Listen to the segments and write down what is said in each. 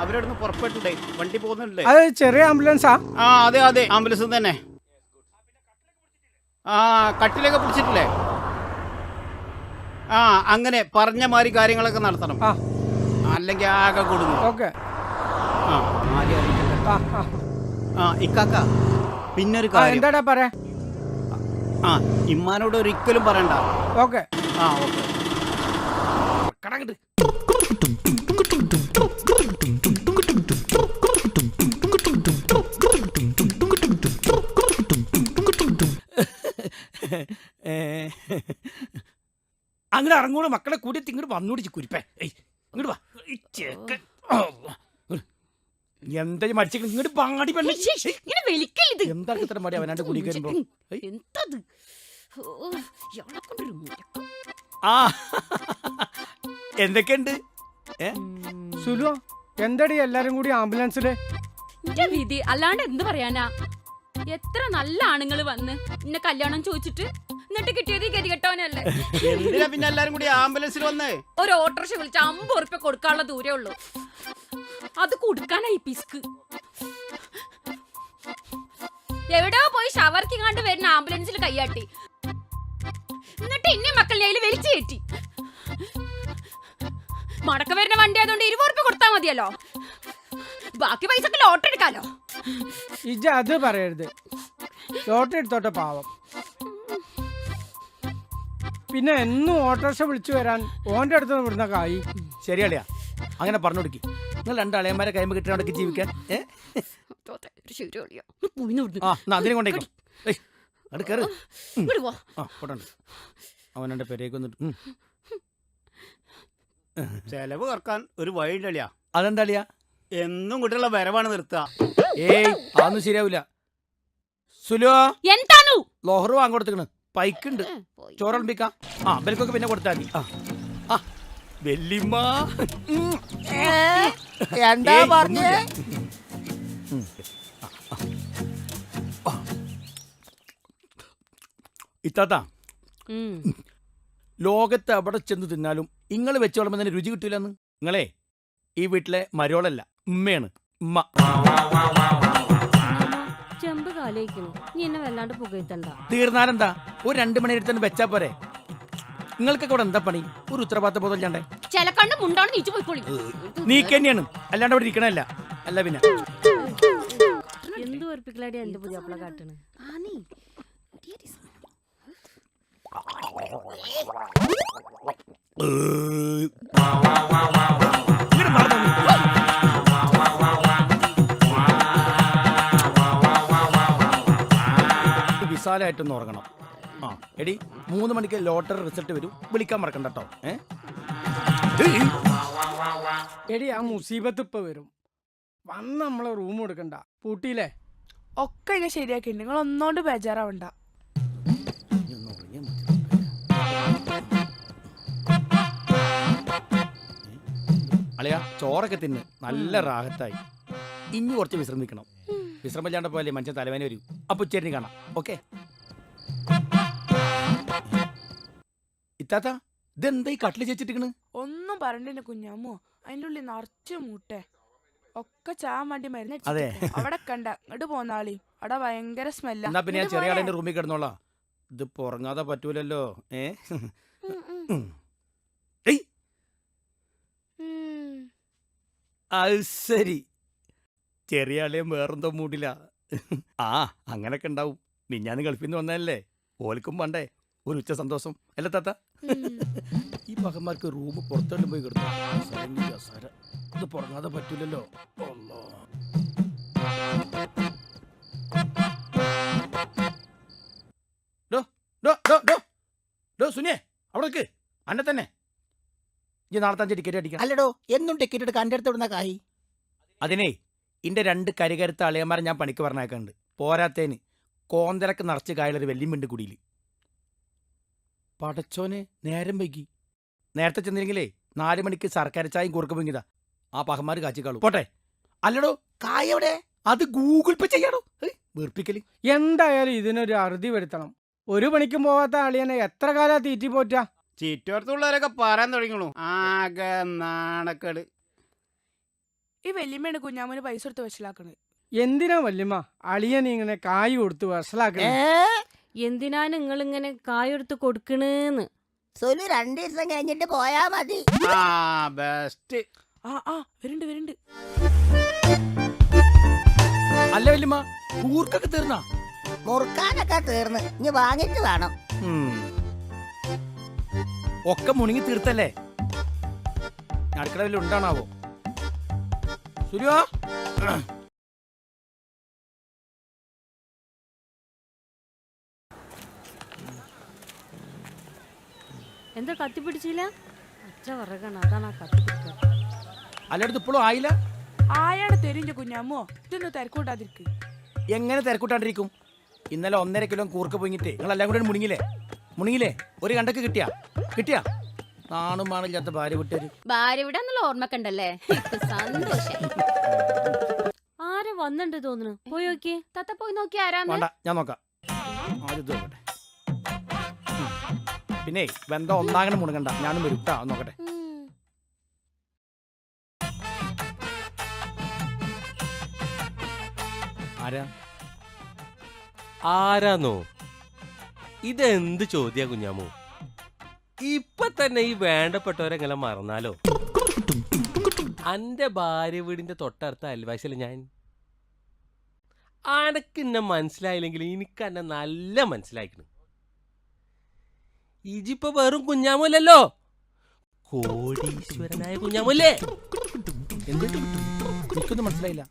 അവരവിടുന്ന് പുറപ്പെട്ടിട്ടേ വണ്ടി പോകുന്നുണ്ട്. അത് ചെറിയ ആംബുലൻസാ? ആ അതെ അതെ. ആംബുലൻസ് തന്നെ. ആ കട്ടിലൊക്കെ പിടിച്ചിട്ടില്ലേ? ആ അങ്ങനെ പറഞ്ഞ മാതിരി കാര്യങ്ങളൊക്കെ നടത്തണം. ആ. അല്ലെങ്കിൽ ആകെ കൂടുന്നു. ഓക്കെ. ആ. ആ ആ. ആ ഇക്കാക്ക പിന്നൊരു കാര്യം. എന്താടാ പറയാ ആ ഇമ്മാനോട് ഒരിക്കലും പറയണ്ട. ഓക്കെ. ആ ഓക്കെ. അങ്ങനെ ഇറങ്ങൂടെ മക്കളെ കൂടി ഇങ്ങോട്ട് വന്നോടിച്ച് കുരിപ്പേ. ഏയ് ഇങ്ങോട്ട് വാ. ഈ ചേക്കൻ അള്ളാ. എന്താ മടിച്ച ഇങ്ങോട്ട് പാടി പെണ്ണെ. ഏയ്, ഇങ്ങനെ വലിക്കരുത് എന്താ ഇത്ര മടി? അവനാണ്ട് കൂടി കയറുമ്പോ ഏയ്. എന്തത്? ഓ, ഇയാളെ കൊണ്ടൊരു മുലക്കം. ആ. എന്തൊക്കെയുണ്ട്? ഏ? സുലു എന്തടി എല്ലാരും കൂടി ആംബുലൻസിൽ? ഇന്റെ വിധി. അല്ലാണ്ട് എന്ത് പറയാനാ? എത്ര നല്ല ആണുങ്ങൾ വന്ന് എന്നെ കല്യാണം ചോദിച്ചിട്ട്? എന്നിട്ട് കിട്ടിയത് ഗതി ഗതികെട്ടവനല്ലേ? എന്തിനാ പിന്നെ എല്ലാരും കൂടി ആംബുലൻസിൽ വന്നേ? ഒരു ഓട്ടോറിക്ഷ വിളിച്ച അമ്പത് ഉറുപ്പ്യ കൊടുക്കാനുള്ള ദൂരേ ഉള്ളൂ. അത് കൊടുക്കാനായി പിസ്ക്. എവിടെയോ പോയി ഷവർക്കി കണ്ട് വരുന്ന ആംബുലൻസിൽ കൈയാട്ടി എന്നിട്ട് ഇന്നെ മക്കളുടെ കയ്യിൽ വലിച്ചു കയറ്റി. മടക്ക വരുന്ന വണ്ടി ആയതുകൊണ്ട് ഇരുപത് ഉറുപ്പ്യ കൊടുത്താൽ മതിയല്ലോ. ബാക്കി പൈസക്ക് ഓട്ടോ എടുക്കാലോ. ഇജ അത് പറയരുത്. ലോട്ടറി എടുത്തോട്ടെ പാവം. പിന്നെ എന്നും ഓട്ടോറിക്ഷ വിളിച്ചു വരാൻ ഓന്റെ അടുത്ത് വിടുന്ന കായി. ശരിയാളിയാ അങ്ങനെ പറഞ്ഞു കൊടുക്കി. നിങ്ങൾ രണ്ട് അളയന്മാരെ കൈമ കിട്ടിയാണ്ടൊക്കെ ജീവിക്കാൻ. ആ എന്നാ അതിനെ കൊണ്ടേക്കോ. ഏയ് അവിടെ കയറ് ഇങ്ങട് പോ. ആ പോട്ടുണ്ട്. അവനെന്റെ പെരേക്ക് വന്നിട്ട് ഉം. ചെലവ് കുറയ്ക്കാൻ ഒരു വഴിയില്ല അതെന്താ അളിയാ? എന്നും കുട്ടികളെ വരവാണ് നിർത്തുക. ഏയ് അതൊന്നും ശരിയാവില്ല സുലോ. ലോഹർ ലോഹറ് വാങ്ങി കൊടുത്തേക്കണ് പൈക്കുണ്ട്. ചോറളമ്പിക്കാം ആ ബെൽക്കൊക്കെ പിന്നെ കൊടുത്താൽ മതി. ആ. വെല്ലിമ്മ. എന്താ പറഞ്ഞേ. ഇത്താത്ത ലോകത്ത് എവിടെ ചെന്ന് തിന്നാലും ഇങ്ങൾ വെച്ചോളുമ്പോ തന്നെ രുചി കിട്ടൂലെന്ന്. നിങ്ങളെ ഈ വീട്ടിലെ മരോളല്ല ഉമ്മയാണ്. ഉമ്മ. ചെമ്പ് കാലേക്കുന്നു നീ എന്നെ വല്ലാണ്ട് പുകയത്തണ്ട തീർന്നാലെന്താ? ഒരു രണ്ട് മണി എടുത്തു വെച്ചാ പോരെ. നിങ്ങൾക്കൊക്കെ ഇവിടെ എന്താ പണി? ഒരു ഉത്തരവാദിത്ത ബോധം ഇല്ലാണ്ടേ? ചിലക്കണ്ട് മുണ്ടാണ് നീച്ചു പോയിക്കോളി. നീക്ക് തന്നെയാണ്. അല്ലാണ്ട് അവിടെ ഇരിക്കണല്ല അല്ല പിന്നെ. എന്ത് ഓർപ്പിക്കലാടി എന്റെ പുതിയ അപ്പള കാട്ടണ് ഇങ്ങട് മാറ് വിശാലായിട്ടൊന്ന് ഉറങ്ങണം. ആ എടി മൂന്ന് മണിക്ക് ലോട്ടറി റിസൾട്ട് വരും. വിളിക്കാൻ മറക്കണ്ട കേട്ടോ ഏ. എടി ആ മുസീബത്ത് ഇപ്പൊ വരും. വന്ന് നമ്മളെ റൂം എടുക്കണ്ട. പൂട്ടിയില്ലേ? ഒക്കെ ഞാൻ ശരിയാക്കി. നിങ്ങൾ ഒന്നോണ്ട് ബേജാറാവണ്ട. അളിയ ചോറൊക്കെ തിന്ന് നല്ല റാഹത്തായി. ഇനി കുറച്ച് വിശ്രമിക്കണം. വിശ്രമിച്ചാണ്ട് പോലെ മനുഷ്യൻ തലവേന വരും. അപ്പൊ ചേരി കാണാം. ഓക്കെ? ഇത്താത്ത ഇതെന്താ ഈ കട്ടിൽ ചേച്ചിട്ടിക്കണ് ഒന്നും പറഞ്ഞില്ല കുഞ്ഞാമ്മോ അതിന്റെ ഉള്ളിൽ നിറച്ച് മൂട്ടെ. ഒക്കെ ചാൻ വേണ്ടി മരുന്ന് അതെ. വെച്ചിട്ട് അവിടെ കണ്ട ഇങ്ങോട്ട് പോന്നാളി അവിടെ ഭയങ്കര സ്മെല്ല. എന്നാ പിന്നെ ഞാൻ ചെറിയ ആളെ റൂമിൽ കിടന്നോളാം. ഇത് ഉറങ്ങാതെ പറ്റൂലല്ലോ. ഏ. ഏയ്! അത് ശരി. ചെറിയ ആളെയും വേറെന്തോ മൂടില്ല ആ അങ്ങനൊക്കെ ഉണ്ടാവും. മിഞ്ഞാന്ന് ഗൾഫിൽ നിന്ന് വന്നതല്ലേ. ഓൽക്കും പണ്ടേ ഒരു ഉച്ച സന്തോഷം. അല്ല താത്ത? ഈ മകന്മാർക്ക് റൂം പുറത്തോട്ട് പോയി കിടന്നു. ഇത് പുറങ്ങാതെ പറ്റൂലല്ലോ. സുനിയെ അവിടെ അന്നെ തന്നെ. ഇനി നാളത്തെ അഞ്ച് ടിക്കറ്റ് അടിക്കാം. അല്ലടോ എന്നും ടിക്കറ്റ് എടുക്കാൻ എന്റെ അടുത്ത് ഇവിടുന്ന കായി? അതിനെ ഇന്റെ രണ്ട് കരികരുത്ത അളിയന്മാരെ ഞാൻ പണിക്ക് പറഞ്ഞേക്കുന്നുണ്ട് പോരാത്തേന് കോന്തലക്ക് നിറച്ച് കായലൊരു വെല്ലിമിണ്ട് കുടിയിൽ പടച്ചോനെ നേരം വൈകി. നേരത്തെ ചെന്നില്ലെങ്കിലേ നാല് മണിക്ക് സർക്കാർ ചായയും കുറുക്ക് പൊങ്ങിയതാ ആ പഹന്മാര് കാച്ചിക്കാളൂ. പോട്ടെ. അല്ലടോ കായ് എവിടെ? അത് ഗൂഗിൾ പേ ചെയ്യാടോ? വീർപ്പിക്കൽ. വെറുപ്പിക്കൽ എന്തായാലും ഇതിനൊരു അറുതി വരുത്തണം. ഒരു മണിക്കും പോവാത്ത ആളിയനെ എത്ര കാലാ തീറ്റി പോറ്റാ? ചുറ്റുവട്ടത്തുള്ളവരൊക്കെ പറയാൻ തുടങ്ങിയു ആകെ നാണക്കേട്. ഈ വല്യമ്മയാണ് കുഞ്ഞാമ്മന് പൈസ കൊടുത്ത് വഷളാക്കണത്. എന്തിനാ വല്യമ്മ? അളിയൻ ഇങ്ങനെ കായ് കൊടുത്ത് വഷളാക്കണേ? എന്തിനാ നിങ്ങൾ ഇങ്ങനെ കായെടുത്ത് കൊടുക്കണേന്ന്? സുലു രണ്ടു ദിവസം കഴിഞ്ഞിട്ട് പോയാ മതി. ആ ബെസ്റ്റ് ആ ആ വരുന്നുണ്ട് വരുന്നുണ്ട് അല്ല വല്യമ്മ കൂർക്കൊക്കെ തീർന്നാ? മുറുക്കാനൊക്കെ തീർന്ന്. ഇനി വാങ്ങിട്ട് വേണം. ഉം. ഒക്കെ മുണുങ്ങി തീർത്തല്ലേ? അടുക്കള വല്ല ഉണ്ടാണാവോ? സുരുവാ എന്താ കത്തി പിടിച്ചില്ല? അച്ഛ വിറകണം അതാണ് ആ കത്തിപ്പിടിച്ചത് അല്ലടുത്ത് ഇപ്പോഴും ആയില്ല? ആയാണ് തെരിഞ്ഞ കുഞ്ഞാമ്മോ. ഇതൊന്ന് തിരക്കൂട്ടാതിരിക്ക്. എങ്ങനെ തിരക്കൂട്ടാണ്ടിരിക്കും? ഇന്നലെ ഒന്നര കിലോ കൂർക്ക പൊങ്ങിട്ട് നിങ്ങൾ എല്ലാം കൂടെ മുണിങ്ങില്ലേ മുണിങ്ങില്ലേ ഒരു കണ്ടക്ക് കിട്ടിയാ? കിട്ടിയാ? നാണും മാണില്ലാത്ത ഭാര്യ വിട്ടര് ഭാര്യ ഇവിടെ എന്നുള്ള ഓർമ്മക്കണ്ടല്ലേ സന്തോഷം. ആരെ വന്നിണ്ട് തോന്നുന്നു? പോയി നോക്കിയേ. തത്ത പോയി നോക്കി ആരാന്ന്? വേണ്ട ഞാൻ നോക്കാം. ആദ്യം ഇത് നോക്കട്ടെ. ഉം. പിന്നെ ബന്ധം ഒന്നാകണം മുണങ്ങണ്ട ഞാനും വരും നോക്കട്ടെ. ആരാ? ആരാന്നോ? ഇതെന്ത് ചോദ്യ കുഞ്ഞാമോ? ഇപ്പൊ തന്നെ ഈ വേണ്ടപ്പെട്ടവരെങ്ങനെ മറന്നാലോ? അന്റെ ഭാര്യ വീടിന്റെ തൊട്ടടുത്ത അയൽവാസിയല്ല ഞാൻ? അനക്ക് എന്നെ മനസ്സിലായില്ലെങ്കിൽ എനിക്ക് എന്നെ നല്ല മനസ്സിലായിക്കണ്. ഇജിപ്പോ വെറും കുഞ്ഞാമൂലല്ലോ? കോടീശ്വരനായ കുഞ്ഞാമല്ലേ എന്ത് എനിക്കൊന്നും മനസ്സിലായില്ല.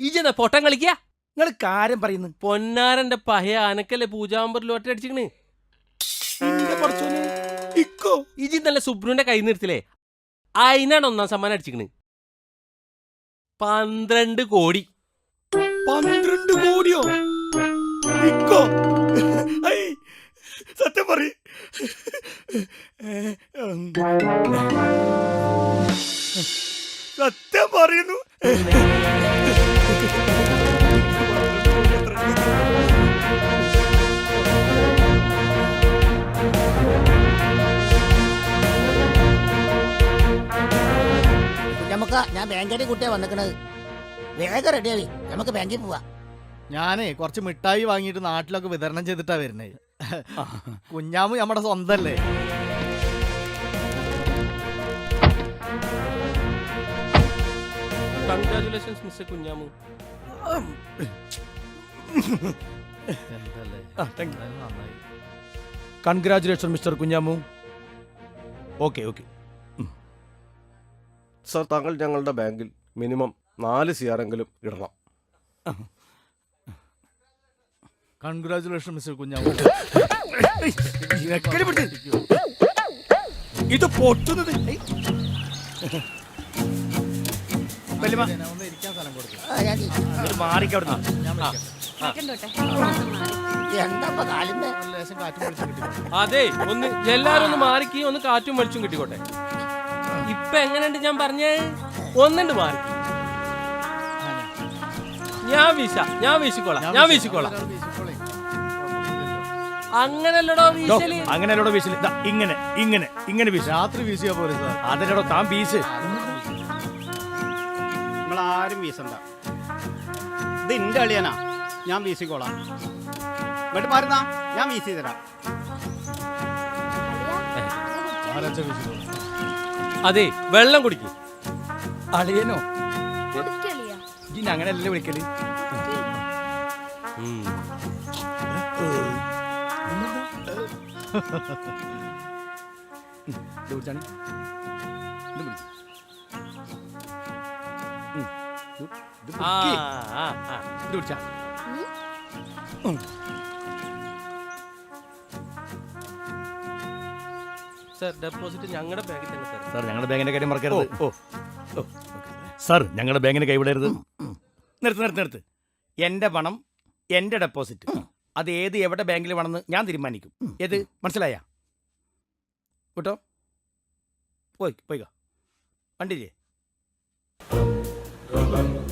ഇജെന്നാ പൊട്ടം കളിക്കാ? നിങ്ങൾ കാര്യം പറയുന്നു. പൊന്നാരന്റെ പഹയ അനക്കല്ലേ പൂജാമ്പറിൽ ഇക്കോ. ഇജി നല്ല സുബ്രുവിന്റെ കൈ നിർത്തില്ലേ അതിനാണ് ഒന്നാം സമ്മാനം അടിച്ചിക്കണ്. പന്ത്രണ്ട് കോടി. പന്ത്രണ്ട് കോടിയോ? ഇക്കോ. സത്യം പറ സത്യം പറയുന്നു. നമുക്ക് ഞാൻ ബാങ്കിന്റെ കുട്ടിയാ വന്നിക്കണത്. വേഗം റെഡിയാവി നമുക്ക് ബാങ്കിൽ പോവാ. ഞാനേ കുറച്ച് മിഠായി വാങ്ങിയിട്ട് നാട്ടിലൊക്കെ വിതരണം ചെയ്തിട്ടാ വരുന്നേ. കുഞ്ഞാമു നമ്മുടെ സ്വന്തല്ലേ? Congratulations mister Kunhamu. എന്തല്ലേ? ആ, thank you. എന്തായാലും നന്നായി. Congratulation mister Kunhamu. Okay okay sir താങ്കൾ ഞങ്ങളുടെ ബാങ്കിൽ മിനിമം നാല് സിയാറെങ്കിലും ഇടണം. കൺഗ്രാചുലേഷൻ മിസ്റ്റർ കുഞ്ഞാവ് ഇത് പൊട്ടുന്നത്. അതെ ഒന്ന് എല്ലാരും ഒന്ന് മാറിക്കി ഒന്ന് കാറ്റും വെളിച്ചും കിട്ടിക്കോട്ടെ. ഇപ്പൊ എങ്ങനെയുണ്ട് ഞാൻ പറഞ്ഞേ? ഒന്നുണ്ട് മാറി. ഞാൻ. വീശ ഞാൻ വീശിക്കോളാം ഞാൻ വീശിക്കോളേ. അങ്ങനല്ലടോ വീശൽ. അങ്ങനെയല്ലോടോ വീശിൽ. ദാ, ഇങ്ങനെ ഇങ്ങനെ ഇങ്ങനെ വീശ. രാത്രി വീശിയാ പോലെ സാർ. അതിനോടോ താൻ വീശ്. നിങ്ങൾ ആരും വീസണ്ട ഇത് എന്റെ അളിയനാ. ഞാൻ വീശിക്കോളാം. ഇങ്ങോട്ട് മാറുന്നാ. ഞാൻ വീശി തരാം. ആരാച്ചാ അതെ വെള്ളം കുടിക്കും. അളിയനോ. ഇനി അങ്ങനെയല്ലേ വിളിക്കൽ. ഇത് പിടിച്ചാണ്. ഇത് പിടിച്ച്. ഇത് പിടിച്ചാ. സർ ഡെപ്പോസിറ്റ് ഞങ്ങളുടെ ബാങ്കിൽ തന്നെ സാർ ഞങ്ങളുടെ ബാങ്കിന്റെ കാര്യം മറക്കരുത് ഓ ഓ സാർ ഞങ്ങളുടെ ബാങ്കിന് കൈവിടരുത് നിർത്ത് നിർത്ത് നിർത്ത് എന്റെ പണം എന്റെ ഡെപ്പോസിറ്റ് അത് ഏത് എവിടെ ബാങ്കിൽ വേണമെന്ന് ഞാൻ തീരുമാനിക്കും. ഏത്? മനസ്സിലായ? കേട്ടോ? പോയി പോയിക്കോ. വണ്ടിയില്ലേ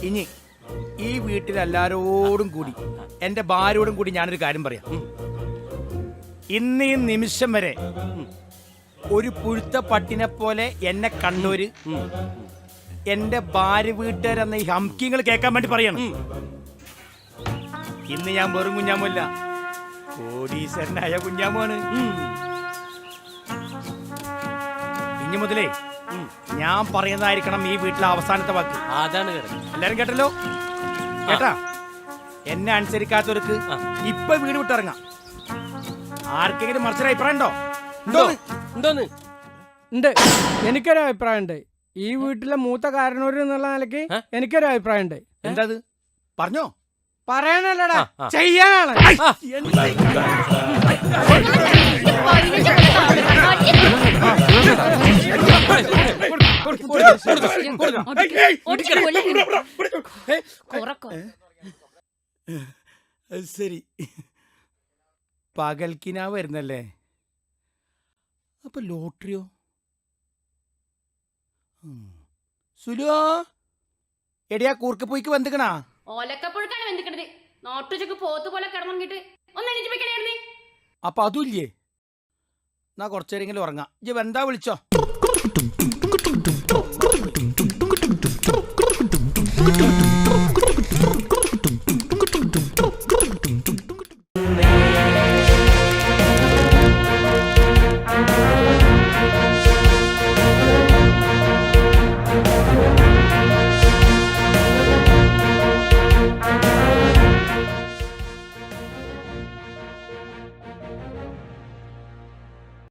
ഇനി ഈ വീട്ടിലെല്ലാരോടും കൂടി എന്റെ ഭാര്യയോടും കൂടി ഞാനൊരു കാര്യം പറയാം. ഇന്ന് ഈ നിമിഷം വരെ ഒരു പുഴുത്ത പട്ടിനെ പോലെ എന്നെ കണ്ണൂര് എന്റെ ഭാര്യ വീട്ടുകാരെന്ന ഈ ഹംകിങ്ങൾ കേൾക്കാൻ വേണ്ടി പറയണം. ഇന്ന് ഞാൻ വെറും കുഞ്ഞാമല്ല കോടീശ്വരനായ കുഞ്ഞാമാണ് ഇനി മുതലേ ഞാൻ പറയുന്നതായിരിക്കണം ഈ വീട്ടിലെ അവസാനത്തെ വാക്ക്. അതാണ് എല്ലാരും കേട്ടല്ലോ? കേട്ടാ? എന്നെ അനുസരിക്കാത്തവർക്ക് ഇപ്പൊ വീട് വിട്ടിറങ്ങാം. ആർക്കെങ്കിലും മറിച്ചൊരു അഭിപ്രായം ഉണ്ടോ? ഉണ്ടോ എന്തോന്ന്? ഉണ്ട്. എനിക്കൊരു അഭിപ്രായം ഉണ്ട് ഈ വീട്ടിലെ മൂത്ത കാരണവര് എന്നുള്ള നിലയ്ക്ക് എനിക്കൊരു അഭിപ്രായം ഉണ്ട് എന്താ പറഞ്ഞോ. ആ. ചെയ്യാനാണ്. അത് ശരി. പകൽക്കിനാ വരുന്നല്ലേ? അപ്പൊ ലോട്ടറിയോ? ഉം. സുലുവോ എടിയാ കൂർക്ക് പോയിക്ക് വന്നിക്കണാ ഓലക്കപ്പുഴുക്കാണ് വെന്തിക്കണത് നോട്ടുച്ചക്ക് പോത്ത് പോലെ കിടന്നിട്ട് ഒന്ന് എണീറ്റ് വെക്കണേ അപ്പൊ അതുമില്ലേ എന്നാ കുറച്ചേരെങ്കിലും ഉറങ്ങാം ഇജ്ജ് വെന്താ വിളിച്ചോ Mm-hmm.